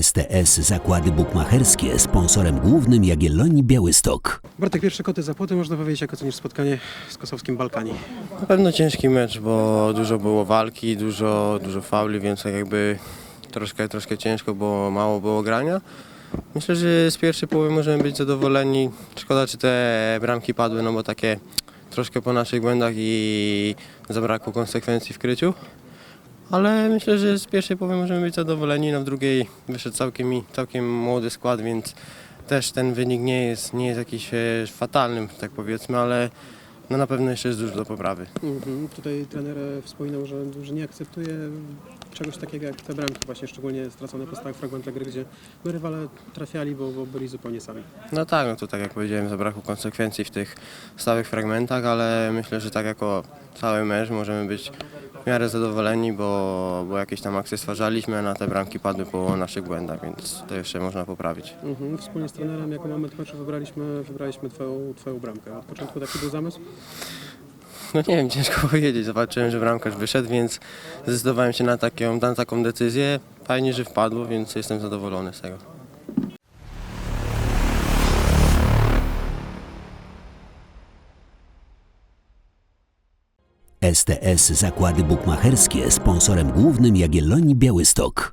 STS Zakłady Bukmacherskie sponsorem głównym Jagiellonii Białystok. Bartek, pierwsze koty za płoty, można powiedzieć, jak ocenisz spotkanie z kosowskim Balkani? Na pewno ciężki mecz, bo dużo było walki, dużo, dużo fauli, więc tak jakby troszkę, troszkę ciężko, bo mało było grania. Myślę, że z pierwszej połowy możemy być zadowoleni. Szkoda, czy te bramki padły, no bo takie troszkę po naszych błędach i zabrakło konsekwencji w kryciu. Ale myślę, że z pierwszej połowy możemy być zadowoleni. No w drugiej wyszedł całkiem, całkiem młody skład, więc też ten wynik nie jest, nie jest jakiś e, tak powiedzmy, ale no na pewno jeszcze jest dużo do poprawy. Mhm. Tutaj trener e, wspominał, że, że nie akceptuje czegoś takiego jak te bramki, właśnie szczególnie stracone po stałych fragmentach gry, gdzie no, rywale trafiali, bo, bo byli zupełnie sami. No tak, no to tak jak powiedziałem, zabrakło konsekwencji w tych stałych fragmentach, ale myślę, że tak jako cały mecz możemy być w miarę zadowoleni, bo, bo jakieś tam akcje stwarzaliśmy, a na te bramki padły po naszych błędach, więc to jeszcze można poprawić. Mhm. Wspólnie z trenerem jako moment meczu wybraliśmy, wybraliśmy twoją, twoją bramkę. Od początku taki był zamysł? No nie wiem, ciężko powiedzieć. Zobaczyłem, że bramkarz wyszedł, więc zdecydowałem się na taką, na taką decyzję. Fajnie, że wpadło, więc jestem zadowolony z tego. STS Zakłady Bukmacherskie sponsorem głównym Jagiellonii Białystok.